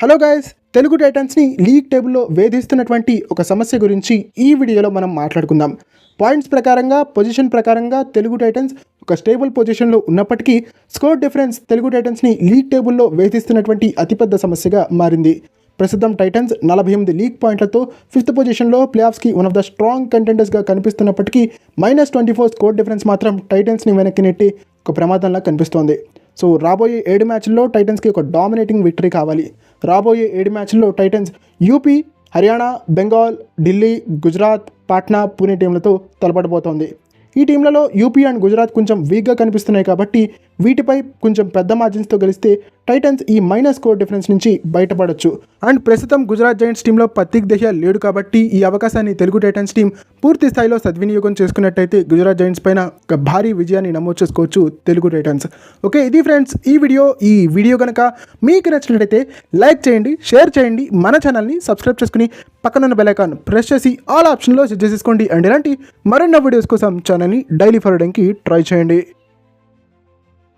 Hello guys Telugu టైటన్స్ని league టేబుల్లో వేధిస్తున్నటువంటి ఒక సమస్య గురించి ఈ వీడియోలో మనం మాట్లాడుకుందాం. పాయింట్స్ ప్రకారంగా పొజిషన్ ప్రకారంగా తెలుగు టైటన్స్ ఒక స్టేబుల్ పొజిషన్లో ఉన్నప్పటికీ స్కోర్ డిఫరెన్స్ తెలుగు టైటన్స్ని లీగ్ టేబుల్లో వేధిస్తున్నటువంటి అతిపెద్ద సమస్యగా మారింది. ప్రస్తుతం టైటన్స్ నలభై ఎనిమిది లీగ్ పాయింట్లతో ఫిఫ్త్ పొజిషన్లో ప్లేఆఫ్స్కి వన్ ఆఫ్ ద స్ట్రాంగ్ కంటెండర్స్గా కనిపిస్తున్నప్పటికీ minus twenty four score difference మాత్రం టైటన్స్ని వెనక్కి నెట్టి ఒక ప్రమాదంలా కనిపిస్తోంది. సో రాబోయే ఏడు మ్యాచ్ల్లో టైటన్స్కి ఒక డామినేటింగ్ విక్టరీ కావాలి. రాబోయే ఏడు మ్యాచ్ల్లో టైటన్స్ యూపీ హర్యానా బెంగాల్ ఢిల్లీ గుజరాత్ పాట్నా పూణే టీంలతో తలపడబోతోంది ఈ టీంలలో యూపీ అండ్ గుజరాత్ కొంచెం వీక్గా కనిపిస్తున్నాయి కాబట్టి వీటిపై కొంచెం పెద్ద మార్జిన్స్తో గెలిస్తే టైటన్స్ ఈ మైనస్ స్కోర్ డిఫరెన్స్ నుంచి బయటపడొచ్చు. అండ్ ప్రస్తుతం గుజరాత్ జైంట్స్ టీంలో పత్తిక్ దహ్యా లేడు కాబట్టి ఈ అవకాశాన్ని తెలుగు టైటన్స్ టీం పూర్తి స్థాయిలో సద్వినియోగం చేసుకున్నట్టయితే గుజరాత్ జైంట్స్ పైన ఒక భారీ విజయాన్ని నమోదు చేసుకోవచ్చు తెలుగు టైటన్స్ ఓకే ఇది ఫ్రెండ్స్ ఈ వీడియో. ఈ వీడియో కనుక మీకు నచ్చినట్టయితే లైక్ చేయండి షేర్ చేయండి మన ఛానల్ని సబ్స్క్రైబ్ చేసుకుని పక్కనున్న బెలైకాన్ ప్రెస్ చేసి ఆల్ ఆప్షన్లో సెట్ చేసేసుకోండి. అండ్ ఇలాంటి మరిన్న వీడియోస్ కోసం ఛానల్ని డైలీ ఫాలోడింగ్కి ట్రై చేయండి.